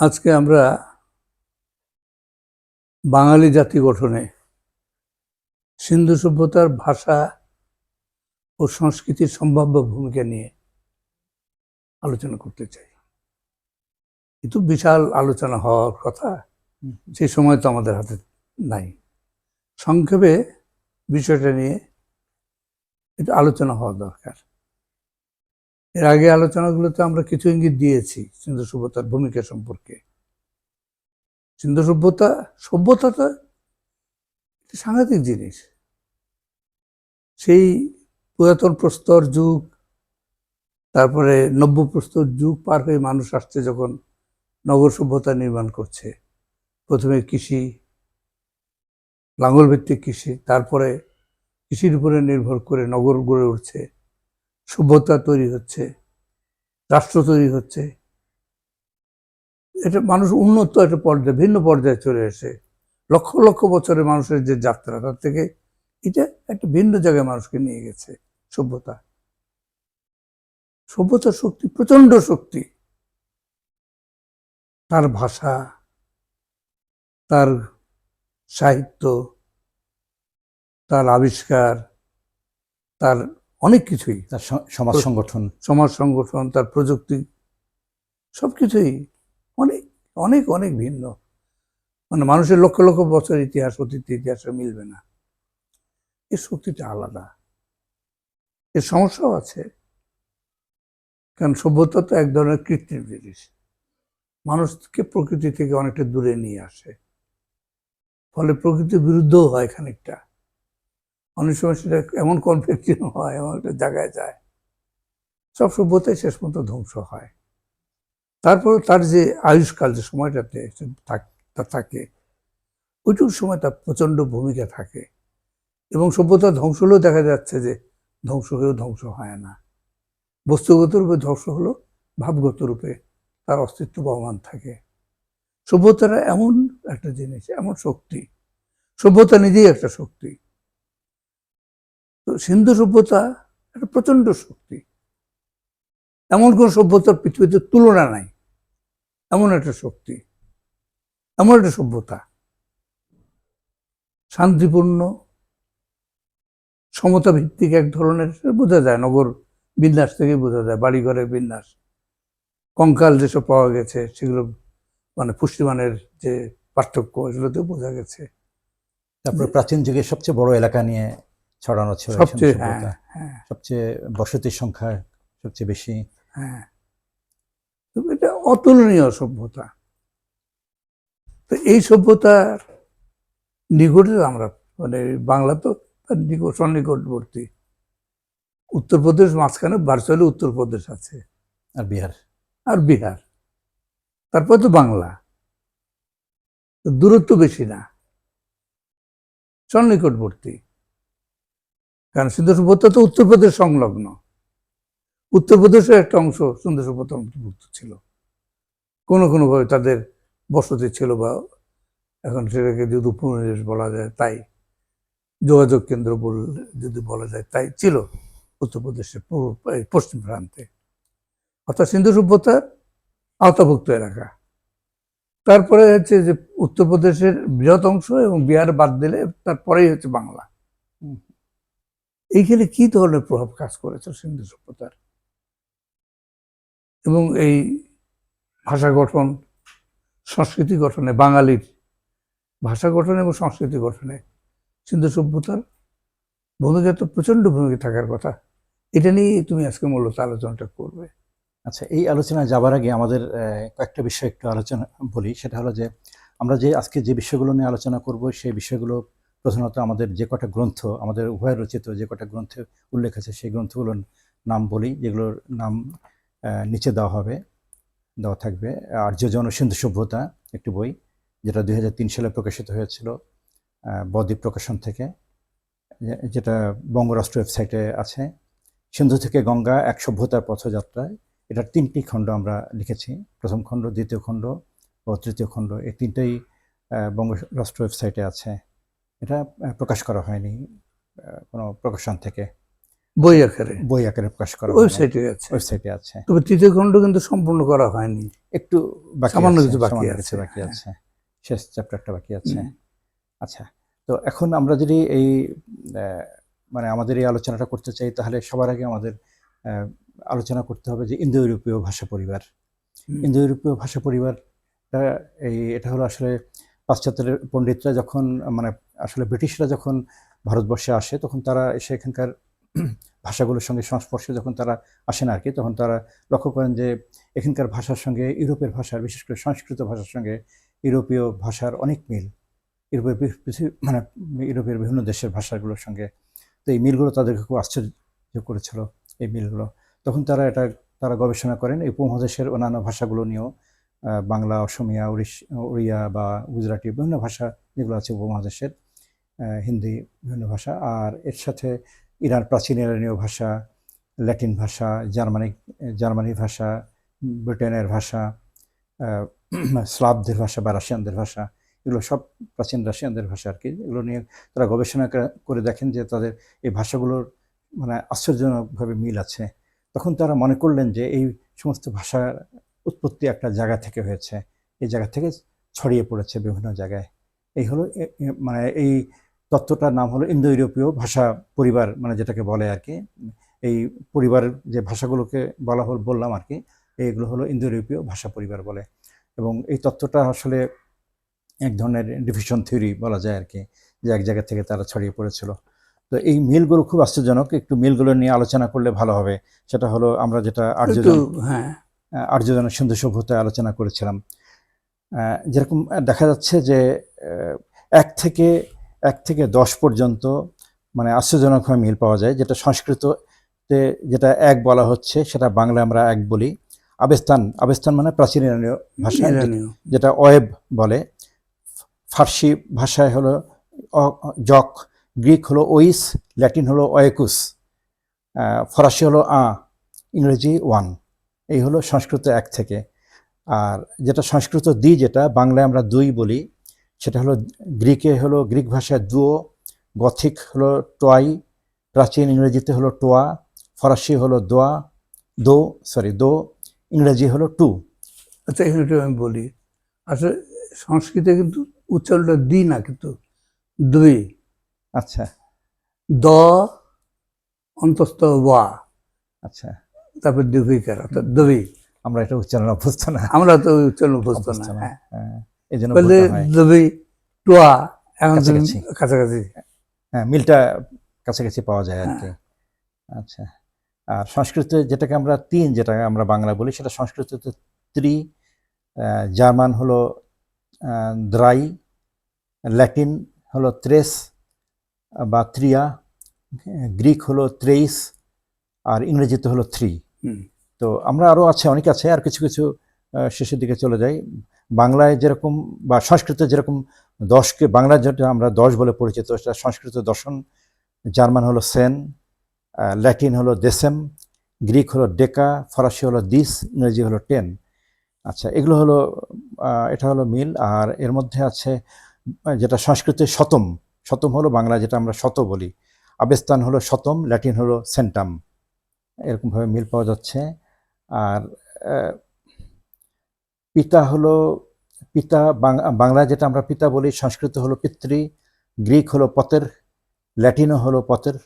আজকে আমরা বাঙালি জাতি গঠনে সিন্ধু সভ্যতার ভাষা ও সংস্কৃতির সম্ভাব্য ভূমিকা নিয়ে আলোচনা করতে চাই। কিন্তু বিশাল আলোচনা হওয়ার কথা সেই সময় তো আমাদের হাতে নাই। সংক্ষেপে বিষয়টা নিয়ে একটু আলোচনা হওয়া দরকার। এর আগে আলোচনাগুলোতে আমরা কিছু ইঙ্গিত দিয়েছি সিন্ধু সভ্যতার ভূমিকা সম্পর্কে। সিন্ধু সভ্যতা সভ্যতা তো সাংঘাতিক জিনিস। সেই পুরাতন প্রস্তর যুগ, তারপরে নব্য প্রস্তর যুগ পার হয়ে মানুষ আসছে যখন নগর সভ্যতা নির্মাণ করছে। প্রথমে কৃষি লাঙ্গল ভিত্তিক কৃষি, তারপরে কৃষির উপরে নির্ভর করে নগর গড়ে উঠছে। সভ্যতা তৈরি হচ্ছে, রাষ্ট্র তৈরি হচ্ছে। এটা মানুষ উন্নত একটা পর্যায়ে, ভিন্ন পর্যায়ে চলে এসে, লক্ষ লক্ষ বছরের মানুষের যে যাত্রা, তার থেকে এটা একটা ভিন্ন জায়গায় মানুষকে নিয়ে গেছে, সভ্যতা। সভ্যতার শক্তি প্রচণ্ড শক্তি। তার ভাষা, তার সাহিত্য, তার আবিষ্কার, তার অনেক কিছুই তার সমাজ সংগঠন। সমাজ সংগঠন তার প্রযুক্তি সব কিছুই অনেক অনেক অনেক ভিন্ন। মানে মানুষের লক্ষ লক্ষ বছর ইতিহাস অতীত ইতিহাসে মিলবে না। এর শক্তিটা আলাদা। এর সমস্যাও আছে। কারণ সভ্যতা তো এক ধরনের কৃত্রিম জিনিস। মানুষকে প্রকৃতি থেকে অনেকটা দূরে নিয়ে আসে। ফলে প্রকৃতির বিরুদ্ধও হয় খানিকটা। অনেক সময় সেটা এমন কনফ্লিক্টিং হয়, এমন একটা জায়গায় যায়। সব সভ্যতাই শেষ পর্যন্ত ধ্বংস হয়। তারপর তার যে আয়ুষ্কাল যে সময়টাতে তা থাকে, ওইটুকু সময় তার প্রচণ্ড ভূমিকা থাকে। এবং সভ্যতা ধ্বংস হলেও দেখা যাচ্ছে যে ধ্বংস হয়েও ধ্বংস হয় না। বস্তুগত রূপে ধ্বংস হলো ভাবগত রূপে তার অস্তিত্ব বহমান থাকে। সভ্যতারা এমন একটা জিনিস, এমন শক্তি, সভ্যতা নিজেই একটা শক্তি। তো সিন্ধু সভ্যতা একটা প্রচণ্ড শক্তি। এমন কোন সভ্যতার পৃথিবীতে তুলনা নাই। এমন একটা শক্তি। এমন একটা সভ্যতা। শান্তিপূর্ণ সমতা ভিত্তিক এক ধরনের বোঝা যায়। নগর বিন্যাস থেকে বোঝা যায়। বাড়িঘরের বিন্যাস। কঙ্কাল যেসব পাওয়া গেছে, সেগুলো মানে পুষ্টিমানের যে পার্থক্য এগুলোতেও বোঝা গেছে। তারপরে প্রাচীন যুগে সবচেয়ে বড় এলাকা নিয়ে ছড়ানো ছিল সবচেয়ে হ্যাঁ হ্যাঁ। সবচেয়ে বসতির সংখ্যা সবচেয়ে বেশি। হ্যাঁ। এটা অতুলনীয় সভ্যতা। তো এই সভ্যতার নিকটে আমরা মানে বাংলা তো নিকট সন্নিকটবর্তী। উত্তরপ্রদেশ মাঝখানে ভার্চুয়ালি উত্তরপ্রদেশ আছে। আর বিহার। আর বিহার। তারপর তো বাংলা। দূরত্ব বেশি না। সন্নিকটবর্তী। কারণ সিন্ধু সভ্যতা তো উত্তরপ্রদেশ সংলগ্ন। উত্তরপ্রদেশের একটা অংশ সিন্ধু সভ্যতা অন্তর্ভুক্ত ছিল। কোনো কোনোভাবে তাদের বসতি ছিল বা এখন সেটাকে যদি উপনিবেশ বলা যায় তাই, যোগাযোগ কেন্দ্র বললে যদি বলা যায় তাই ছিল উত্তরপ্রদেশের পূর্ব পশ্চিম প্রান্তে। অর্থাৎ সিন্ধু সভ্যতার আওতাভুক্ত এলাকা। তারপরে হচ্ছে যে উত্তরপ্রদেশের বৃহৎ অংশ এবং বিহার বাদ দিলে তারপরেই হচ্ছে বাংলা। এইখানে কি ধরনের প্রভাব কাজ করেছে সিন্ধু সভ্যতার? এবং এই ভাষা গঠন, সংস্কৃতি গঠনে, বাঙালির ভাষা গঠন এবং সংস্কৃতি গঠনে সিন্ধু সভ্যতার ভূমিকা তো প্রচণ্ড ভূমিকা থাকার কথা। এটা নিয়ে তুমি আজকে মূলত আলোচনাটা করবে। আচ্ছা এই আলোচনায় যাবার আগে আমাদের কয়েকটা বিষয় একটু আলোচনা বলি। সেটা হলো যে, আমরা যে আজকে যে বিষয়গুলো নিয়ে আলোচনা করব, সেই বিষয়গুলো প্রধানত আমাদের যে কটা গ্রন্থ, আমাদের উভয় রচিত যে কটা গ্রন্থে উল্লেখ আছে, সেই গ্রন্থগুলোর নাম বলি, যেগুলোর নাম নিচে দেওয়া হবে, দেওয়া থাকবে। আর্যজন ও সিন্ধু সভ্যতা একটি বই, যেটা দু হাজার তিন সালে প্রকাশিত হয়েছিল বদ্বীপ প্রকাশন থেকে যেটা বঙ্গরাষ্ট্র ওয়েবসাইটে আছে। সিন্ধু থেকে গঙ্গা এক সভ্যতার পথযাত্রায়, এটার তিনটি খণ্ড আমরা লিখেছি। প্রথম খণ্ড, দ্বিতীয় খণ্ড ও তৃতীয় খণ্ড, এই তিনটেই বঙ্গরাষ্ট্র ওয়েবসাইটে আছে। এটা প্রকাশ করা হয়নি কোনো প্রকাশন থেকে। বই আকারে? বই আকারে প্রকাশ করা ওয়েবসাইটে আছে। ওয়েবসাইটে আছে। তবে তৃতীয় খণ্ড কিন্তু সম্পূর্ণ করা হয়নি। একটু বাকি সামান্য কিছু বাকি আছে, কিছু বাকি হ্যাঁ। আছে। শেষ চ্যাপ্টারটা বাকি আছে। আচ্ছা তো এখন আমরা যদি এই মানে আমাদের এই আলোচনাটা করতে চাই তাহলে সবার আগে আমাদের আলোচনা করতে হবে যে ইন্দো ইউরোপীয় ভাষা পরিবার। ইন্দো ইউরোপীয় ভাষা পরিবারটা এই এটা হলো আসলে পাশ্চাত্যের পণ্ডিতরা যখন মানে আসলে ব্রিটিশরা যখন ভারতবর্ষে আসে, তখন তারা এসে এখানকার ভাষাগুলোর সঙ্গে সংস্পর্শে যখন তারা আসেন আর কি, তখন তারা লক্ষ্য করেন যে এখানকার ভাষার সঙ্গে, ইউরোপের ভাষার, বিশেষ করে সংস্কৃত ভাষার সঙ্গে ইউরোপীয় ভাষার অনেক মিল। ইউরোপের মানে ইউরোপের বিভিন্ন দেশের ভাষাগুলোর সঙ্গে। তো এই মিলগুলো তাদেরকে খুব আশ্চর্য করেছিল, এই মিলগুলো। তখন তারা এটা, তারা গবেষণা করেন, এই উপমহাদেশের অন্যান্য ভাষাগুলো নিয়েও বাংলা, অসমিয়া উড়িয়া বা গুজরাটি বিভিন্ন ভাষা যেগুলো আছে উপমহাদেশের। হিন্দি বিভিন্ন ভাষা। আর এর সাথে ইরান প্রাচীন ইরানীয় ভাষা, ল্যাটিন ভাষা জার্মানিক জার্মানি ভাষা, ব্রিটেনের ভাষা স্লাবদের ভাষা বা রাশিয়ানদের ভাষা, এগুলো সব প্রাচীন রাশিয়ানদের ভাষা আর কি। এগুলো নিয়ে তারা গবেষণা করে- দেখেন যে তাদের এই ভাষাগুলোর মানে আশ্চর্যজনকভাবে মিল আছে। তখন তারা মনে করলেন যে এই সমস্ত ভাষার উৎপত্তি একটা জায়গা থেকে হয়েছে। এই জায়গা থেকে ছড়িয়ে পড়েছে বিভিন্ন জায়গায়। এই হলো মানে এই তত্ত্বটার নাম হলো ইন্দো ইউরোপীয় ভাষা পরিবার মানে যেটাকে বলে আর কি। এই পরিবারের যে ভাষাগুলোকে বলা হল বললাম আর কি এইগুলো হলো ইন্দো ইউরোপীয় ভাষা পরিবার বলে। এবং এই তত্ত্বটা আসলে এক ধরনের ডিভিশন থিওরি বলা যায় আর কি যে এক জায়গা থেকে তারা ছড়িয়ে পড়েছিল। তো এই মিলগুলো খুব আশ্চর্যজনক একটু মিলগুলো নিয়ে আলোচনা করলে ভালো হবে। সেটা হলো আমরা যেটা আর্যজন হ্যাঁ। আহ, আর্যজনের সিন্ধু সভ্যতায় আলোচনা করেছিলাম। যেরকম দেখা যাচ্ছে যে এক থেকে এক থেকে দশ পর্যন্ত মানে আশ্চর্যজনকভাবে মিল পাওয়া যায় যেটা সংস্কৃততে যেটা এক বলা হচ্ছে সেটা বাংলা আমরা এক বলি। আবেস্তান আবেস্তান মানে প্রাচীন ইরানীয় ভাষা যেটা ওয়েব বলে। ফার্সি ভাষায় হলো জক গ্রিক হলো ওইস ল্যাটিন হলো ওয়েকুস আহ, ফরাসি হলো আ ইংরেজি ওয়ান। এই হলো সংস্কৃত এক থেকে। আর যেটা সংস্কৃত দ্বি যেটা বাংলায় আমরা দুই বলি সেটা হলো গ্রিকে হলো গ্রিক ভাষায় দুও গথিক হলো টোয়াই প্রাচীন ইংরেজিতে হলো টোয়া ফরাসি হলো দোয়া দো সরি দো ইংরেজি হলো টু। আচ্ছা এখানে একটু আমি বলি আসলে সংস্কৃতে কিন্তু উচ্চারণটা দি না কিন্তু দুই। আচ্ছা। দ অন্তস্থ ওয়া। আচ্ছা। তারপর দুভিকার অর্থাৎ দুবি আমরা এটা উচ্চারণ অভ্যস্ত না। আমরা তো উচ্চারণ অভ্যস্ত না না। হ্যাঁ। হ্যাঁ, এই জন্য বললে বলতে হয়। টোয়া এখন কাছাকাছি। হ্যাঁ মিলটা কাছাকাছি পাওয়া যায় আর কি। আচ্ছা। আর সংস্কৃতে যেটাকে আমরা তিন যেটা আমরা বাংলা বলি সেটা সংস্কৃততে ত্রি জার্মান হলো দ্রাই ল্যাটিন হলো ত্রেস বা ত্রিয়া গ্রিক হলো ত্রেইস আর ইংরেজিতে হলো থ্রি তো আমরা আরও আছে অনেক আছে আর কিছু কিছু শেষের দিকে চলে যাই। বাংলায় যেরকম বা সংস্কৃত যেরকম দশকে বাংলা যেটা আমরা দশ বলে পরিচিত, সেটা সংস্কৃত দর্শন, জার্মান হলো সেন ল্যাটিন হলো দেসেম, গ্রিক হলো ডেকা, ফরাসি হলো দিস, ইংরেজি হলো টেন। আচ্ছা এগুলো হলো এটা হলো মিল। আর এর মধ্যে আছে যেটা সংস্কৃতে শতম। শতম হলো বাংলা, যেটা আমরা শত বলি। আবেস্তান হলো শতম, ল্যাটিন হলো সেন্টাম। এরকমভাবে মিল পাওয়া যাচ্ছে। আর পিতা হলো পিতা বাংলা যেটা আমরা পিতা বলি, সংস্কৃত হলো পিতৃ, গ্রিক হলো পতের ল্যাটিনও হলো পতের,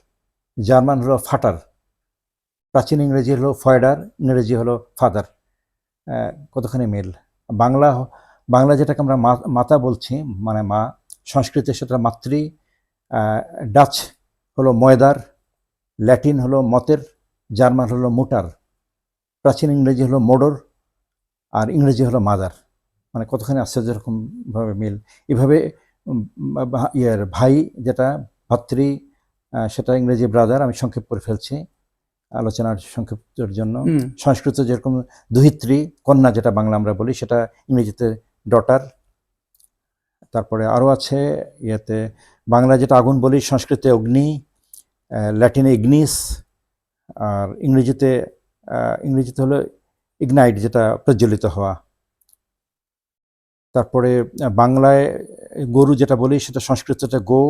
জার্মান হলো ফাটার, প্রাচীন ইংরেজি হলো ফয়ডার, ইংরেজি হলো ফাদার। কতখানি মিল? বাংলা বাংলা যেটাকে আমরা মাতা বলছি মানে মা, সংস্কৃতে সেটা মাতৃ ডাচ হলো ময়দার, ল্যাটিন হলো মতের, জার্মান হলো মোটার, প্রাচীন ইংরেজি হলো মোডর আর ইংরেজি হলো মাদার। মানে কতখানি আশ্চর্য রকমভাবে মিল। এভাবে ইয়ের ভাই যেটা ভাতৃ সেটা ইংরেজি ব্রাদার আমি সংক্ষেপ করে ফেলছি আলোচনার সংক্ষেপের জন্য। সংস্কৃত যেরকম দুহিত্রী কন্যা যেটা বাংলা আমরা বলি সেটা ইংরেজিতে ডটার। তারপরে আরও আছে ইয়েতে বাংলা যেটা আগুন বলি সংস্কৃতে অগ্নি ল্যাটিনে ইগনিস আর ইংরেজিতে ইংরেজিতে হলো ইগনাইট যেটা প্রজ্বলিত হওয়া। তারপরে বাংলায় গরু যেটা বলি সেটা সংস্কৃততে গো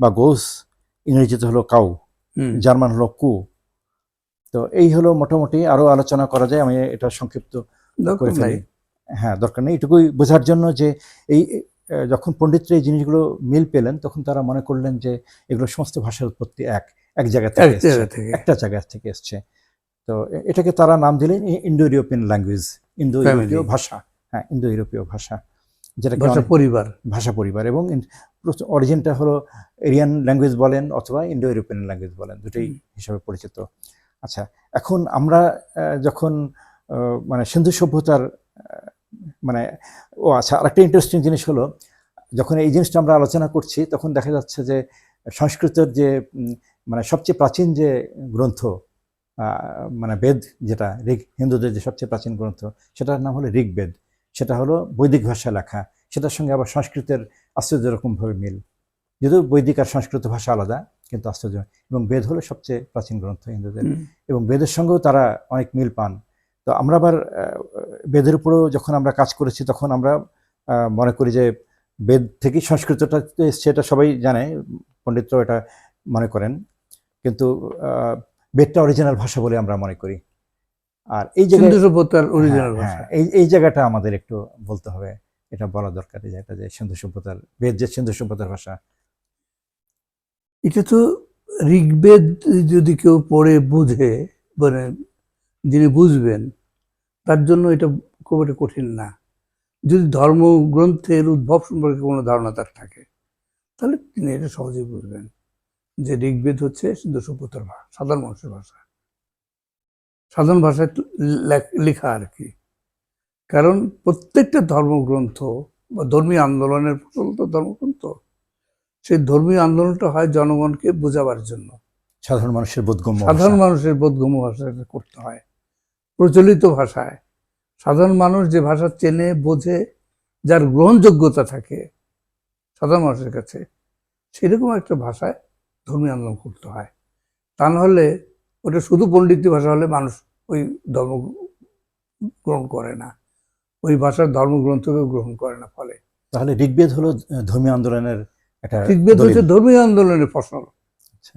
বা গোস ইংরেজিতে হলো কাউ জার্মান হলো কু। তো এই হলো মোটামুটি আরও আলোচনা করা যায় আমি এটা সংক্ষিপ্ত করে ফেলি। হ্যাঁ দরকার নেই। এটুকুই বোঝার জন্য যে এই যখন পণ্ডিতরা এই জিনিসগুলো মিল পেলেন তখন তারা মনে করলেন যে এগুলো সমস্ত ভাষার উৎপত্তি এক এক জায়গা থেকে। একটা জায়গা থেকে এসছে। তো এটাকে তারা নাম দিলেন ইন্ডো ইউরোপিয়ান ল্যাঙ্গুয়েজ ইন্দো ইউরোপীয় ভাষা। হ্যাঁ ইন্দো ইউরোপীয় ভাষা যেটা ভাষা পরিবার। ভাষা পরিবার এবং অরিজিনটা হলো এরিয়ান ল্যাঙ্গুয়েজ বলেন অথবা ইন্ডো ইউরোপিয়ান ল্যাঙ্গুয়েজ বলেন দুটোই হিসাবে পরিচিত। আচ্ছা এখন আমরা যখন মানে সিন্ধু সভ্যতার মানে ও আচ্ছা আরেকটা ইন্টারেস্টিং জিনিস হলো যখন এই জিনিসটা আমরা আলোচনা করছি তখন দেখা যাচ্ছে যে সংস্কৃতের যে মানে সবচেয়ে প্রাচীন যে গ্রন্থ মানে বেদ যেটা ঋগ হিন্দুদের যে সবচেয়ে প্রাচীন গ্রন্থ সেটার নাম হলো ঋগ্বেদ সেটা হলো বৈদিক ভাষায় লেখা। সেটার সঙ্গে আবার সংস্কৃতের আশ্চর্য রকমভাবে মিল। যদিও বৈদিক আর সংস্কৃত ভাষা আলাদা কিন্তু আশ্চর্য। এবং বেদ হলো সবচেয়ে প্রাচীন গ্রন্থ হিন্দুদের। এবং বেদের সঙ্গেও তারা অনেক মিল পান। তো আমরা আবার বেদের উপরেও যখন আমরা কাজ করেছি তখন আমরা মনে করি যে বেদ থেকেই সংস্কৃতটা সেটা সবাই জানে পণ্ডিতরাও এটা মনে করেন। কিন্তু বেদটা অরিজিনাল ভাষা বলে আমরা মনে করি। আর এই সভ্যতার অরিজিনাল হ্যাঁ, ভাষা। হ্যাঁ, এই এই জায়গাটা আমাদের একটু বলতে হবে। এটা বলা দরকার এই জায়গাটা যে সিন্ধু সভ্যতার বেদ যে সিন্ধু সভ্যতার ভাষা। এটা তো ঋগ্বেদ যদি কেউ পড়ে বুঝে মানে যিনি বুঝবেন তার জন্য এটা খুব একটা কঠিন না। যদি ধর্মগ্রন্থের উদ্ভব সম্পর্কে কোনো ধারণা তার থাকে তাহলে তিনি এটা সহজেই বুঝবেন। যে ঋগ্বেদ হচ্ছে সিন্ধু সভ্যতার ভাষা সাধারণ মানুষের ভাষা সাধারণ ভাষায় লেখা আর কি। কারণ প্রত্যেকটা ধর্মগ্রন্থ বা ধর্মীয় আন্দোলনের ফসল তো ধর্মগ্রন্থ। সেই ধর্মীয় আন্দোলনটা হয় জনগণকে বোঝাবার জন্য। সাধারণ মানুষের বোধগম্য সাধারণ মানুষের বোধগম্য ভাষাটা করতে হয়। প্রচলিত ভাষায়। সাধারণ মানুষ যে ভাষা চেনে বোঝে যার গ্রহণযোগ্যতা থাকে সাধারণ মানুষের কাছে সেরকম একটা ভাষায় ধর্মীয় আন্দোলন করতে হয়। তা নাহলে ওটা শুধু পণ্ডিতি ভাষা হলে মানুষ ওই ধর্ম গ্রহণ করে না। ওই ভাষার ধর্মগ্রন্থকে গ্রহণ করে না ফলে। তাহলে ঋগ্বেদ হলো ধর্মীয় আন্দোলনের একটা ঋগ্বেদ হচ্ছে ধর্মীয় আন্দোলনের ফসল আচ্ছা।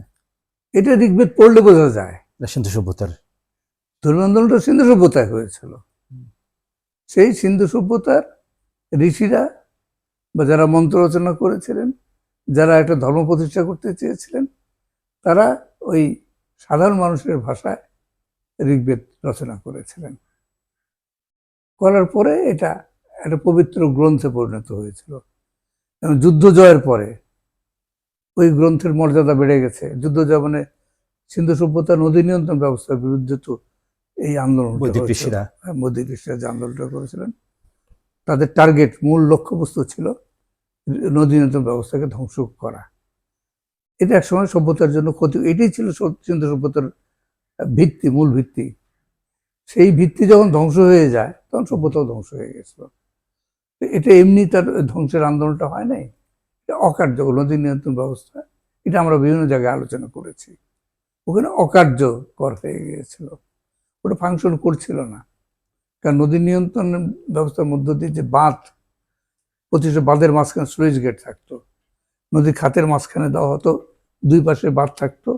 এটা ঋগ্বেদ পড়লে বোঝা যায়। সিন্ধু সভ্যতার। ধর্মীয় আন্দোলনটা সিন্ধু সভ্যতায় হয়েছিল। সেই সিন্ধু সভ্যতার ঋষিরা বা যারা মন্ত্র রচনা করেছিলেন যারা একটা ধর্ম প্রতিষ্ঠা করতে চেয়েছিলেন তারা ওই সাধারণ মানুষের ভাষায় ঋগ্বেদ রচনা করেছিলেন। করার পরে এটা একটা পবিত্র গ্রন্থে পরিণত হয়েছিল। এবং যুদ্ধ জয়ের পরে ওই গ্রন্থের মর্যাদা বেড়ে গেছে। যুদ্ধ জয় মানে সিন্ধু সভ্যতা নদী নিয়ন্ত্রণ ব্যবস্থার বিরুদ্ধে তো এই আন্দোলন মোদী ঋষিরা। যে আন্দোলনটা করেছিলেন তাদের টার্গেট মূল লক্ষ্যবস্তু ছিল নদী নিয়ন্ত্রণ ব্যবস্থাকে ধ্বংস করা। এটা একসময় সভ্যতার জন্য ক্ষতি, এটাই ছিল সিন্ধু সভ্যতার ভিত্তি, মূল ভিত্তি। সেই ভিত্তি যখন ধ্বংস হয়ে যায়, তখন সভ্যতাও ধ্বংস হয়ে গেছিল। এটা এমনি তার ধ্বংসের আন্দোলনটা হয় নাই? এটা অকার্যকর নদী নিয়ন্ত্রণ ব্যবস্থা, এটা আমরা বিভিন্ন জায়গায় আলোচনা করেছি। ওখানে অকার্যকর হয়ে গিয়েছিল। ওটা ফাংশন করছিল না। কারণ নদী নিয়ন্ত্রণ ব্যবস্থার মধ্য দিয়ে যে বাঁধ প্রতিটা বাঁধের মাঝখানে সুইচ গেট থাকতো। নদীর খাতের মাঝখানে দেওয়া হতো, দুই পাশে বাঁধ থাকতো,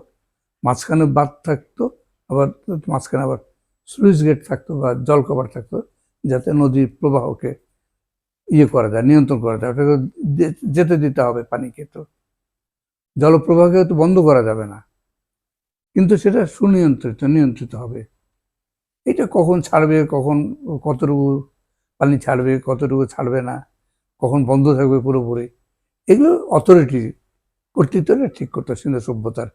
মাঝখানে বাঁধ থাকতো, আবার মাঝখানে আবার সুইচ গেট থাকতো বা জল কভার থাকতো, যাতে নদীর প্রবাহকে ইয়ে করা যায়, নিয়ন্ত্রণ করা যায়, ওটাকে যেতে দিতে হবে পানিকে তো জলপ্রবাহকে তো বন্ধ করা যাবে না, কিন্তু সেটা সুনিয়ন্ত্রিত, নিয়ন্ত্রিত হবে। এটা কখন ছাড়বে, কখন কতটুকু পানি ছাড়বে, কতটুকু ছাড়বে না কখন বন্ধ থাকবে পুরোপুরি। এগুলো অথরিটি কর্তৃত্বরা ঠিক করতো সিন্ধু সভ্যতার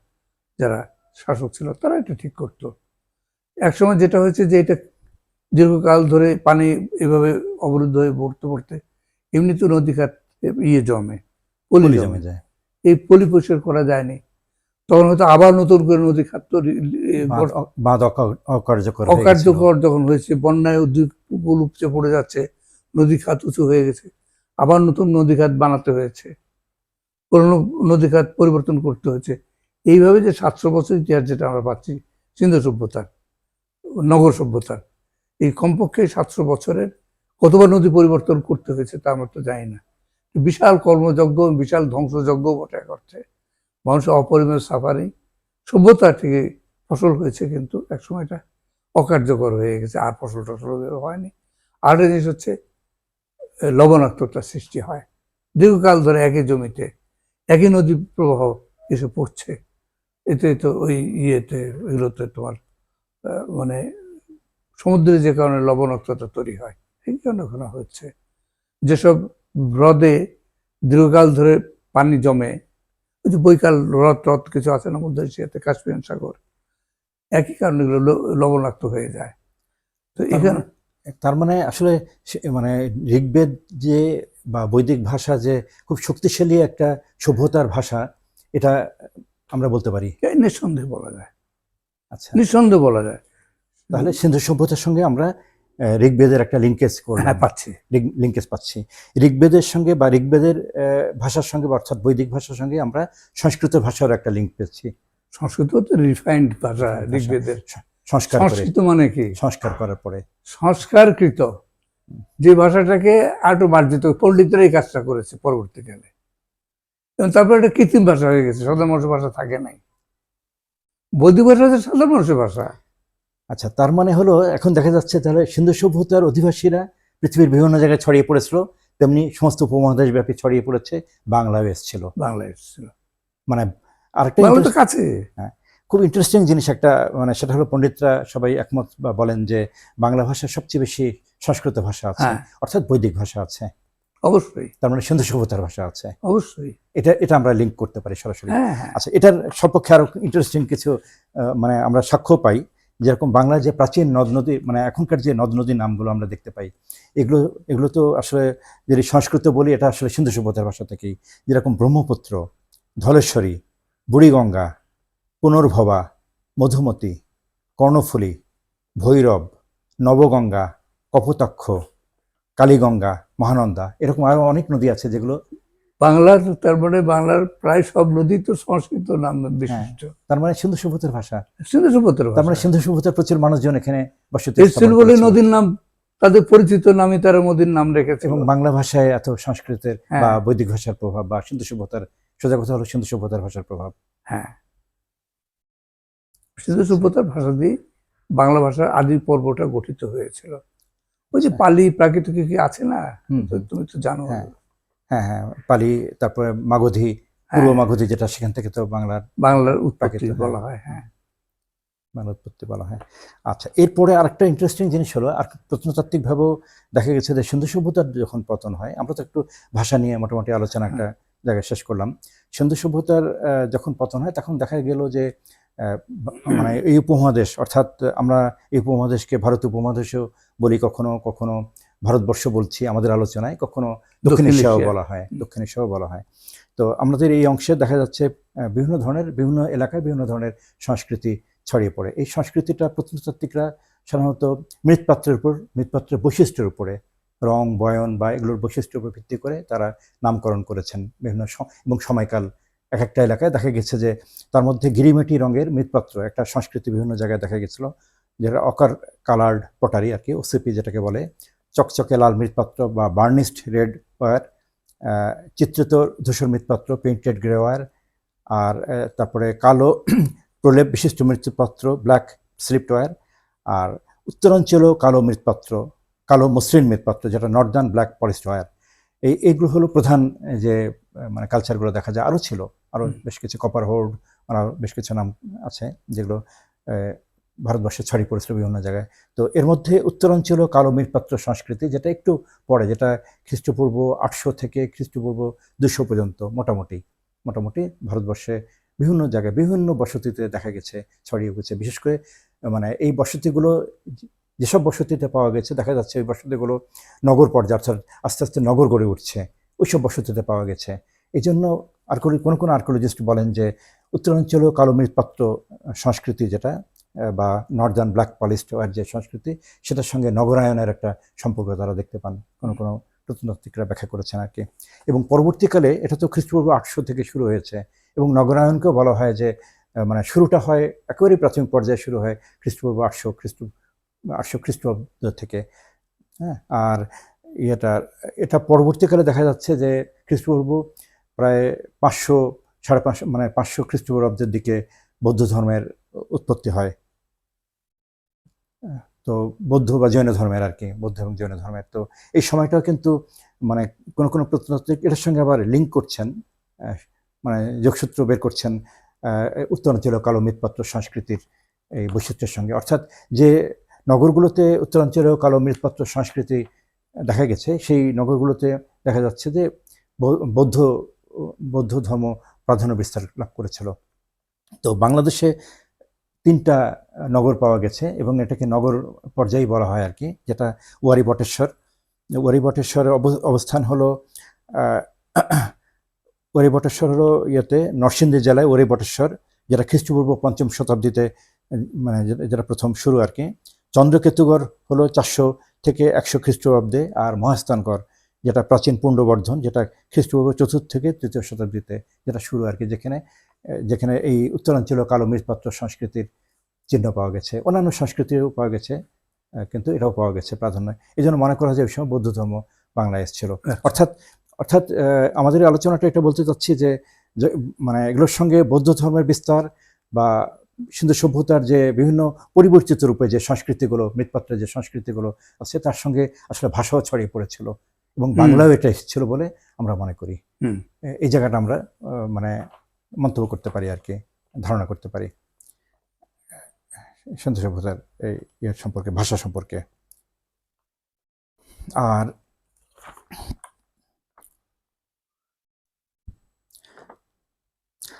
যারা শাসক ছিল তারা এটা ঠিক করতো। একসময় যেটা হয়েছে যে এটা দীর্ঘকাল ধরে পানি এভাবে অবরুদ্ধ হয়ে পড়তে পড়তে এমনি তো নদী খাত ইয়ে জমে পলি জমে। যায়। এই পলি পরিষ্কার করা যায়নি। তখন হয়তো আবার নতুন করে নদী খাত বাঁধ অকার্যকর অকার্যকর যখন হয়েছে বন্যায় উপকূল উপচে পড়ে যাচ্ছে নদী খাত উঁচু হয়ে গেছে। আবার নতুন নদী খাত বানাতে হয়েছে। পুরনো নদী খাত পরিবর্তন করতে হয়েছে। এইভাবে যে সাতশো বছর ইতিহাস যেটা আমরা পাচ্ছি, সিন্ধু সভ্যতার, নগর সভ্যতার, এই কমপক্ষে সাতশো বছরের কতবার নদী পরিবর্তন করতে হয়েছে তা আমরা তো জানি না। বিশাল কর্মযজ্ঞ, বিশাল ধ্বংসযজ্ঞ বটে করছে মানুষের অপরিমেয় সাফারি, সভ্যতা থেকে ফসল হয়েছে কিন্তু একসময় এটা অকার্যকর হয়ে গেছে, আর ফসল টসল হয়নি। আর জিনিস হচ্ছে এ, লবণাক্ততার সৃষ্টি হয়। দীর্ঘকাল ধরে একই জমিতে একই নদী প্রবাহ এসে পড়ছে। এতে তো ওই ইয়েতে এগুলোতে তোমার মানে সমুদ্রে যে কারণে লবণাক্ততা তৈরি হয় এই কারণে ওখানে হচ্ছে। যেসব হ্রদে দীর্ঘকাল ধরে পানি জমে ওই যে বৈকাল হ্রদ টদ কিছু আছে না মধ্য এশিয়াতে কাশ্মীর সাগর একই কারণে এগুলো লবণাক্ত হয়ে যায়। তো এখানে মানে- তার মানে আসলে মানে ঋগ্বেদ যে বা বৈদিক ভাষা যে খুব শক্তিশালী একটা সভ্যতার ভাষা এটা আমরা বলতে পারি। নিঃসন্দেহে বলা যায়। আচ্ছা। নিঃসন্দেহে বলা যায়। তাহলে সিন্ধু সভ্যতার সঙ্গে আমরা ঋগ্বেদের একটা লিঙ্কেজ হ্যাঁ পাচ্ছি। লিঙ্কেজ পাচ্ছি। ঋগ্বেদের সঙ্গে বা ঋগ্বেদের ভাষার সঙ্গে অর্থাৎ বৈদিক ভাষার সঙ্গে আমরা সংস্কৃত ভাষার একটা লিঙ্ক পেয়েছি। সংস্কৃত তো রিফাইন্ড ভাষা ঋগ্বেদের। সংস্কার করে। সংস্কৃত মানে কি? সংস্কার করার পরে। সংস্কারকৃত। যে ভাষাটাকে আরও মার্জিত পণ্ডিতরা এই কাজটা করেছে পরবর্তীকালে। এবং তারপর এটা কৃত্রিম ভাষা হয়ে গেছে সাধারণ মানুষের ভাষা থাকে নাই। বৌদ্ধ ভাষা হচ্ছে সাধারণ মানুষের ভাষা। আচ্ছা তার মানে হলো এখন দেখা যাচ্ছে তাহলে সিন্ধু সভ্যতার অধিবাসীরা পৃথিবীর বিভিন্ন জায়গায় ছড়িয়ে পড়েছিল তেমনি সমস্ত উপমহাদেশ ব্যাপী ছড়িয়ে পড়েছে বাংলাও এসেছিল। বাংলা এসেছিল। মানে আরেকটা বাংলা কাছে। খুব ইন্টারেস্টিং জিনিস একটা মানে সেটা হলো পণ্ডিতরা সবাই একমত বলেন যে বাংলা ভাষা সবচেয়ে বেশি সংস্কৃত ভাষা আছে হ্যাঁ। অর্থাৎ বৈদিক ভাষা আছে। অবশ্যই। তার মানে সিন্ধু সভ্যতার ভাষা আছে। অবশ্যই। এটা এটা আমরা লিঙ্ক করতে পারি সরাসরি। হ্যাঁ হ্যাঁ। আচ্ছা এটার সপক্ষে আরও ইন্টারেস্টিং কিছু মানে আমরা সাক্ষ্য পাই যেরকম বাংলার যে প্রাচীন নদ নদী মানে এখনকার যে নদ নদীর নামগুলো আমরা দেখতে পাই এগুলো এগুলো তো আসলে যদি সংস্কৃত বলি এটা আসলে সিন্ধু সভ্যতার ভাষা থেকেই। যেরকম ব্রহ্মপুত্র ধলেশ্বরী বুড়িগঙ্গা পুনর্ভবা মধুমতি কর্ণফুলী ভৈরব নবগঙ্গা কপোতাক্ষ কালীগঙ্গা মহানন্দা এরকম আরও অনেক নদী আছে যেগুলো বাংলার তার মানে বাংলার প্রায় সব নদী তো সংস্কৃত নাম বিশিষ্ট। তার মানে সিন্ধু সভ্যতার ভাষা। সিন্ধু সভ্যতার তার মানে সিন্ধু সভ্যতার প্রচুর মানুষজন এখানে বসতি বলে নদীর নাম তাদের পরিচিত নামে তারা নদীর নাম রেখেছে এবং বাংলা ভাষায় এত সংস্কৃতের হ্যাঁ। বা বৈদিক ভাষার প্রভাব বা সিন্ধু সভ্যতার সোজা কথা হলো সিন্ধু সভ্যতার ভাষার প্রভাব। হ্যাঁ। সিন্ধু সভ্যতার ভাষা দিয়ে বাংলা ভাষার আদি পর্বটা গঠিত হয়েছিল। ওই যে আচ্ছা। পালি প্রাকৃতিক কি আছে না? তুমি তো জানো। হ্যাঁ। হ্যাঁ হ্যাঁ পালি তারপরে মাগধী হ্যাঁ, পূর্ব মাগধী যেটা সেখান থেকে তো বাংলার বাংলার উৎপত্তি প্রাকৃতিক, হ্যাঁ। বলা হয় হ্যাঁ। বাংলা উৎপত্তি বলা হয়। আচ্ছা এরপরে আরেকটা ইন্টারেস্টিং জিনিস হলো আর প্রত্নতাত্ত্বিকভাবেও দেখা গেছে যে সিন্ধু সভ্যতার যখন পতন হয় আমরা তো একটু ভাষা নিয়ে মোটামুটি আলোচনা একটা জায়গায় শেষ করলাম। সিন্ধু সভ্যতার যখন পতন হয় তখন দেখা গেল যে মানে এই উপমহাদেশ অর্থাৎ আমরা এই উপমহাদেশকে ভারত উপমহাদেশও বলি কখনো কখনো ভারতবর্ষ বলছি আমাদের আলোচনায় কখনো দক্ষিণ এশিয়াও বলা হয় দক্ষিণ এশিয়াও বলা হয়। তো আমাদের এই অংশে দেখা যাচ্ছে বিভিন্ন ধরনের বিভিন্ন এলাকায় বিভিন্ন ধরনের সংস্কৃতি ছড়িয়ে পড়ে। এই সংস্কৃতিটা প্রত্নতাত্ত্বিকরা সাধারণত মৃৎপাত্রের উপর মৃৎপাত্রের বৈশিষ্ট্যের উপরে রং বয়ন বা এগুলোর বৈশিষ্ট্যের উপর ভিত্তি করে তারা নামকরণ করেছেন বিভিন্ন এবং সময়কাল এক একটা এলাকায় দেখা গেছে যে তার মধ্যে গিরিমেটি রঙের মৃৎপাত্র, একটা সংস্কৃতি বিভিন্ন জায়গায় দেখা গেছিল, যেটা অকার কালার্ড পটারি আর কি ওসিপি যেটাকে বলে, চকচকে লাল মৃৎপাত্র বা বার্নিস্ট রেড ওয়ার চিত্রিত ধূসর মৃৎপাত্র পেইন্টেড গ্রে ওয়ার আর তারপরে কালো প্রলেপ বিশিষ্ট মৃৎপাত্র ব্ল্যাক স্লিপড ওয়ার আর উত্তরাঞ্চলও কালো মৃৎপাত্র, কালো মসৃণ মৃৎপাত্র, যেটা নর্দার্ন ব্ল্যাক পলিস্ট ওয়ার এই এইগুলো হলো প্রধান যে মানে কালচারগুলো দেখা যায়। আরও ছিল আরও বেশ কিছু কপার হোর্ড আরও বেশ কিছু নাম আছে যেগুলো ভারতবর্ষে ছড়িয়ে পড়েছিল বিভিন্ন জায়গায়। তো এর মধ্যে উত্তরাঞ্চল কালো মৃৎপাত্র সংস্কৃতি যেটা একটু পরে যেটা খ্রিস্টপূর্ব আটশো থেকে খ্রিস্টপূর্ব দুশো পর্যন্ত মোটামুটি মোটামুটি ভারতবর্ষে বিভিন্ন জায়গায় বিভিন্ন বসতিতে দেখা গেছে ছড়িয়ে গেছে। বিশেষ করে মানে এই বসতিগুলো যেসব বসতিতে পাওয়া গেছে, দেখা যাচ্ছে ওই বসতিগুলো নগর পর্যায়ে, অর্থাৎ আস্তে আস্তে নগর গড়ে উঠছে, ওইসব বসতিতে পাওয়া গেছে। এই জন্য আর্কোলজি কোনো কোনো আর্কোলজিস্ট বলেন যে উত্তরাঞ্চলীয় কালো মৃৎপাত্র সংস্কৃতি যেটা বা নর্দার্ন ব্ল্যাক পলিস্ট আর যে সংস্কৃতি, সেটার সঙ্গে নগরায়নের একটা সম্পর্ক তারা দেখতে পান, কোনো কোনো প্রত্নতাত্ত্বিকরা ব্যাখ্যা করেছেন আর কি। এবং পরবর্তীকালে এটা তো খ্রিস্টপূর্ব আটশো থেকে শুরু হয়েছে, এবং নগরায়নকেও বলা হয় যে মানে শুরুটা হয় একেবারেই প্রাথমিক পর্যায়ে শুরু হয় খ্রিস্টপূর্ব আটশো, খ্রিস্ট আটশো খ্রিস্টাব্দ থেকে হ্যাঁ? আর ইয়েটা এটা পরবর্তীকালে দেখা যাচ্ছে যে খ্রিস্টপূর্ব প্রায় পাঁচশো সাড়ে পাঁচশো মানে পাঁচশো খ্রিস্টপূর্বাব্দের দিকে বৌদ্ধ ধর্মের উৎপত্তি হয়। তো বৌদ্ধ বা জৈন ধর্মের আর কি বৌদ্ধ এবং জৈন ধর্মের। তো এই সময়টাও কিন্তু মানে কোনো কোনো প্রত্নতাত্ত্বিক এটার সঙ্গে আবার লিঙ্ক করছেন মানে যোগসূত্র বের করছেন আহ, উত্তরাঞ্চলীয় কালো মৃৎপাত্র সংস্কৃতির এই বৈচিত্র্যের সঙ্গে। অর্থাৎ যে নগরগুলোতে উত্তরাঞ্চলীয় কালো মৃৎপাত্র সংস্কৃতি দেখা গেছে। সেই নগরগুলোতে দেখা যাচ্ছে যে বৌদ্ধ বৌদ্ধ ধর্ম প্রাধান্য বিস্তার লাভ করেছিল। তো বাংলাদেশে তিনটা নগর পাওয়া গেছে এবং এটাকে নগর পর্যায়ে বলা হয় আর কি, যেটা ওয়ারি বটেশ্বর ওয়ারি বটেশ্বরের অব- অবস্থান হলো ওয়ারি বটেশ্বর হলো ইয়েতে নরসিংদী জেলায় ওয়ারি বটেশ্বর যেটা খ্রিস্টপূর্ব পঞ্চম শতাব্দীতে মানে যেটা প্রথম শুরু আর কি। চন্দ্রকেতুগড় হলো চারশো থেকে একশো খ্রিস্টপূর্বাব্দে আর মহাস্থানগড় যেটা প্রাচীন পুণ্ডবর্ধন যেটা খ্রিস্টপূর্ব চতুর্থ থেকে তৃতীয় শতাব্দীতে যেটা শুরু আর কি যেখানে যেখানে এই উত্তরাঞ্চলীয় কালো মৃৎপাত্র সংস্কৃতির চিহ্ন পাওয়া গেছে। অন্যান্য সংস্কৃতিও পাওয়া গেছে কিন্তু এটাও পাওয়া গেছে প্রাধান্য। এই জন্য মনে করা যায় ওই সময় বৌদ্ধ ধর্ম বাংলায় এসেছিল। অর্থাৎ অর্থাৎ আমাদের আলোচনাটা এটা বলতে চাচ্ছি যে, মানে এগুলোর সঙ্গে বৌদ্ধ ধর্মের বিস্তার বা সিন্ধু সভ্যতার যে বিভিন্ন পরিবর্তিত রূপে যে সংস্কৃতিগুলো মৃৎপাত্রের যে সংস্কৃতিগুলো আছে তার সঙ্গে আসলে ভাষাও ছড়িয়ে পড়েছিল এবং বাংলাও এটা এসেছিল বলে আমরা মনে করি। এই জায়গাটা আমরা মানে মন্তব্য করতে পারি আর কি ধারণা করতে পারি। সিন্ধু সভ্যতার এই ইয়ের সম্পর্কে ভাষা সম্পর্কে। আর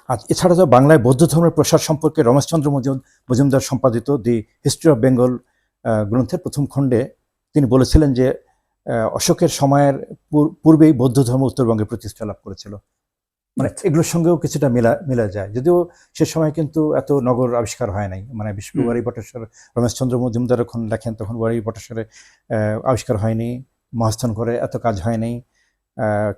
আজ এছাড়া তো বাংলায় বৌদ্ধ ধর্মের প্রসার সম্পর্কে রমেশচন্দ্র মজুম- মজুমদার সম্পাদিত দি হিস্ট্রি অফ বেঙ্গল গ্রন্থের প্রথম খণ্ডে তিনি বলেছিলেন যে অশোকের সময়ের পূর- পূর্বেই বৌদ্ধ ধর্ম উত্তরবঙ্গে প্রতিষ্ঠা লাভ করেছিল। মানে এগুলোর সঙ্গেও কিছুটা মেলা মেলা যায়। যদিও সে সময় কিন্তু এত নগর আবিষ্কার হয় নাই। মানে করে ওয়ারি বটেশ্বর রমেশচন্দ্র মজুমদার যখন লেখেন তখন ওয়ারি বটেশ্বরে আবিষ্কার হয়নি মহাস্থান করে এত কাজ হয়নি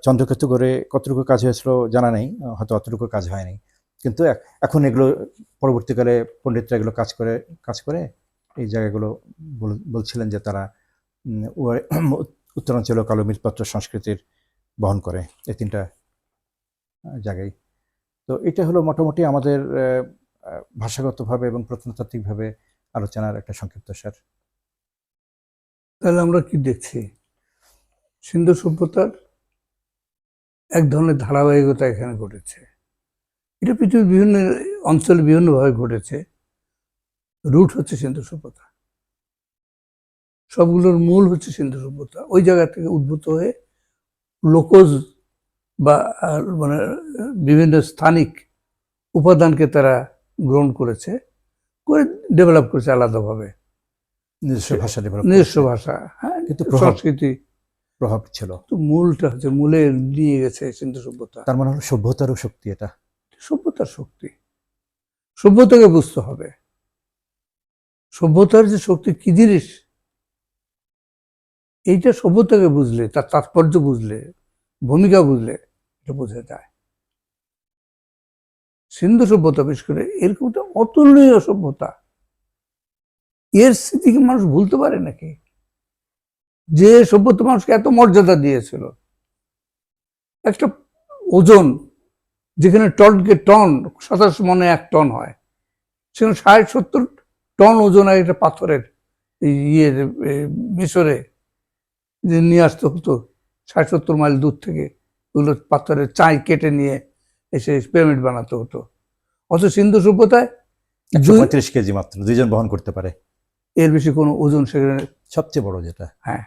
চন্দ্রকেতু করে কতটুকু কাজ হয়েছিল জানা নেই, হয়তো অতটুকু কাজ হয়নি। কিন্তু এখ- এখন এগুলো পরবর্তীকালে পণ্ডিতরা এগুলো কাজ করে কাজ করে এই জায়গাগুলো বল- বলছিলেন যে তারা উত্তরাঞ্চলীয় কালো মৃৎপাত্র সংস্কৃতির বহন করে এই তিনটা জায়গায়। তো এটা হলো মোটামুটি আমাদের ভাষাগতভাবে এবং প্রত্নতাত্ত্বিকভাবে আলোচনার একটা সংক্ষিপ্ত সার। তাহলে আমরা কি দেখছি? সিন্ধু সভ্যতার এক ধরনের ধারাবাহিকতা এখানে ঘটেছে। এটা পৃথিবীর বিভিন্ন অঞ্চলে বিভিন্নভাবে ঘটেছে। রুট হচ্ছে সিন্ধু সভ্যতা। সবগুলোর মূল হচ্ছে সিন্ধু সভ্যতা। ওই জায়গা থেকে উদ্ভূত হয়ে লোকজ বা মানে বিভিন্ন স্থানিক উপাদানকে তারা গ্রহণ করেছে করে ডেভেলপ করেছে আলাদাভাবে। নিজস্ব ভাষা নিজস্ব ভাষা হ্যাঁ কিন্তু সংস্কৃতি। প্রভাব ছিল। তো মূলটা হচ্ছে মূলে নিয়ে গেছে সিন্ধু সভ্যতা। তার মানে হলো সভ্যতারও শক্তি এটা। সভ্যতার শক্তি। সভ্যতাকে বুঝতে হবে। সভ্যতার যে শক্তি কি জিনিস? এইটা সভ্যতাকে বুঝলে তার তাৎপর্য বুঝলে ভূমিকা বুঝলে এটা বোঝা যায়। সিন্ধু সভ্যতা বিশেষ করে এরকম একটা অতুলনীয় সভ্যতা। এর স্মৃতিকে মানুষ ভুলতে পারে নাকি? যে সভ্যতা মানুষকে এত মর্যাদা দিয়েছিল একটা ওজন যেখানে টনকে টন সাতাশ মনে এক টন হয় সেখানে ষাট সত্তর টন ওজন হয় একটা পাথরের ইয়ে মিশরে যে নিয়ে আসতে হতো ষাট সত্তর মাইল দূর থেকে ওগুলো পাথরের চাই কেটে নিয়ে এসে পিরামিড বানাতে হতো। অথচ সিন্ধু সভ্যতায় পঁয়ত্রিশ কেজি মাত্র দুইজন বহন করতে পারে। এর বেশি কোনো ওজন সেখানে সবচেয়ে বড় যেটা। হ্যাঁ।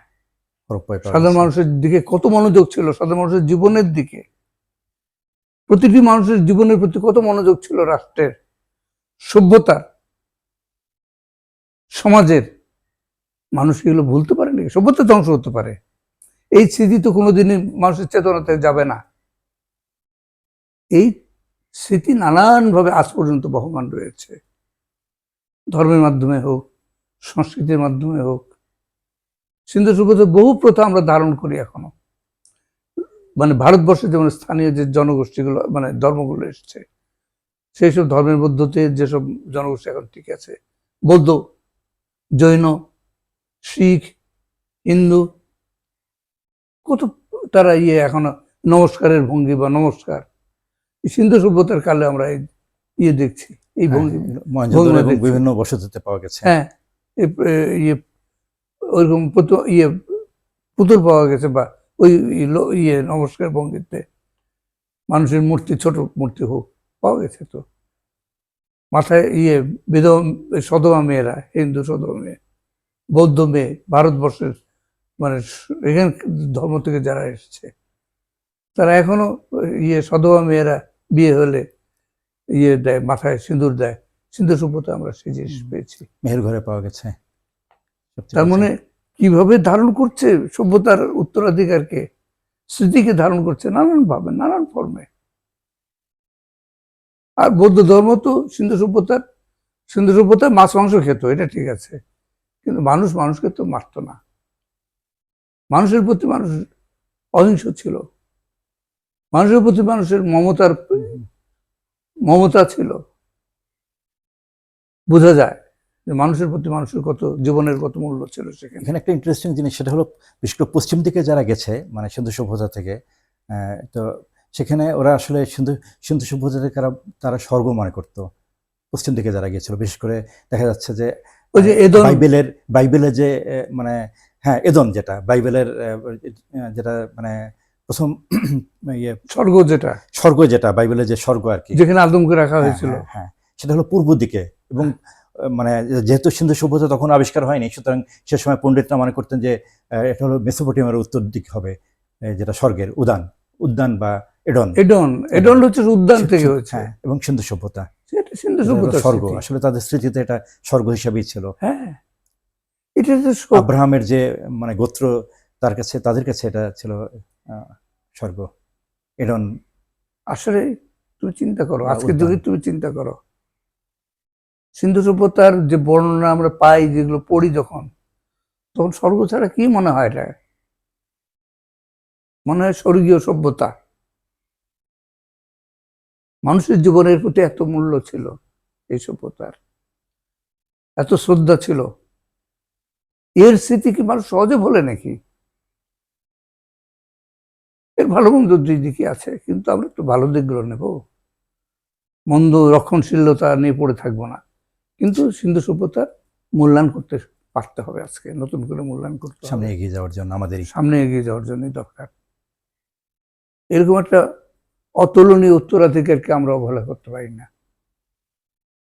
সাধারণ মানুষের দিকে কত মনোযোগ ছিল সাধারণ মানুষের জীবনের দিকে। প্রতিটি মানুষের জীবনের প্রতি কত মনোযোগ ছিল রাষ্ট্রের সভ্যতার সমাজের। মানুষ এগুলো ভুলতে পারে নাকি? সভ্যতা ধ্বংস হতে পারে। এই স্মৃতি তো কোনোদিনই মানুষের চেতনাতে যাবে না। এই স্মৃতি নানানভাবে আজ পর্যন্ত বহমান রয়েছে। ধর্মের মাধ্যমে হোক সংস্কৃতির মাধ্যমে হোক সিন্ধু সভ্যতার বহু প্রথা আমরা ধারণ করি এখনও মানে ভারতবর্ষে যেমন স্থানীয় যে জনগোষ্ঠীগুলো মানে ধর্মগুলো এসছে সেই সব ধর্মের মধ্যতে যেসব জনগোষ্ঠী এখন ঠিক আছে বৌদ্ধ জৈন শিখ হিন্দু কত তারা ইয়ে এখনও নমস্কারের ভঙ্গি বা নমস্কার সিন্ধু সভ্যতার কালে আমরা এই ইয়ে দেখছি এই ভঙ্গি এবং দেখছি। বিভিন্ন বসতিতে পাওয়া গেছে হ্যাঁ ইয়ে ওইরকম পুতুল ইয়ে পুতুল পাওয়া গেছে বা ওই ইয়ে নমস্কার ভঙ্গিতে। মানুষের মূর্তি ছোট মূর্তি হোক পাওয়া গেছে তো। মাথায় ইয়ে বিধবা সদমা মেয়েরা হিন্দু সদমা মেয়ে বৌদ্ধ মেয়ে ভারতবর্ষের মানে এখান ধর্ম থেকে যারা এসেছে তারা এখনও ইয়ে সদমা মেয়েরা বিয়ে হলে ইয়ে দেয় মাথায় সিঁদুর দেয়। সিন্ধু সভ্যতা আমরা সেই জিনিস পেয়েছি। মেহের ঘরে পাওয়া গেছে। তার মানে কীভাবে ধারণ করছে সভ্যতার উত্তরাধিকারকে? স্মৃতিকে ধারণ করছে নানান ভাবে নানান ফর্মে আর বৌদ্ধ ধর্ম তো সিন্ধু সভ্যতার সিন্ধু সভ্যতায় মাছ মাংস খেত এটা ঠিক আছে। কিন্তু মানুষ মানুষকে তো মারতো না। মানুষের প্রতি মানুষ অহিংস ছিল। মানুষের প্রতি মানুষের মমতার মমতা ছিল। বোঝা যায়। মানুষের প্রতি মানুষের কত জীবনের কত মূল্য ছিল সেখানে। এখানে একটা ইন্টারেস্টিং জিনিস সেটা হলো বিশেষ করে পশ্চিম দিকে যারা গেছে মানে সিন্ধু সভ্যতা থেকে তো সেখানে ওরা আসলে সিন্ধু সিন্ধু সভ্যতা থেকে তারা তারা স্বর্গ মনে করতো পশ্চিম দিকে যারা গিয়েছিল। বিশেষ করে দেখা যাচ্ছে যে ওই যে এদন বাইবেলের বাইবেলের যে মানে হ্যাঁ এদন যেটা বাইবেলের যেটা মানে প্রথম ইয়ে স্বর্গ যেটা। স্বর্গ যেটা বাইবেলের যে স্বর্গ আর কি। যেখানে আদমকে রাখা হ্যাঁ, হয়েছিল। হ্যাঁ, হ্যাঁ সেটা হলো পূর্ব দিকে এবং আহ, মানে যেহেতু সিন্ধু সভ্যতা তখন আবিষ্কার হয়নি সুতরাং সে সময় পণ্ডিতরা মনে করতেন যে এটা হলো মেসোপটেমিয়ার উত্তর দিক হবে যেটা স্বর্গের উদান উদ্যান বা এডন। এডন এডন হচ্ছে উদ্যান থেকে হয়েছে। হ্যাঁ, এবং সিন্ধু সভ্যতা। সেটা সিন্ধু সভ্যতা স্বর্গ। আসলে তাদের স্মৃতিতে এটা স্বর্গ হিসাবেই ছিল। হ্যাঁ এটা আব্রাহামের যে মানে গোত্র তার কাছে তাদের কাছে এটা ছিল স্বর্গ। এডন। আসলে তুমি চিন্তা করো বা আজকের যুগে তুমি চিন্তা করো। সিন্ধু সভ্যতার যে বর্ণনা আমরা পাই, যেগুলো পড়ি যখন, তখন স্বর্গ ছাড়া কি মনে হয় এটা? মনে হয় স্বর্গীয় সভ্যতা। মানুষের জীবনের প্রতি এত মূল্য ছিল এই সভ্যতার, এত শ্রদ্ধা ছিল। এর স্মৃতি কি মানুষ সহজে বলে নাকি? এর ভালো মন্দ দুই দিকই আছে, কিন্তু আমরা একটু ভালো দিকগুলো নেব। মন্দ রক্ষণশীলতা নিয়ে পড়ে থাকব না। কিন্তু সিন্ধু সভ্যতার মূল্যায়ন করতে পারতে হবে আজকে নতুন করে মূল্যায়ন করতে সামনে এগিয়ে যাওয়ার জন্য আমাদের সামনে এগিয়ে যাওয়ার জন্যই দরকার। এরকম একটা অতুলনীয় উত্তরাধিকারকে আমরা অবহেলা করতে পারি না।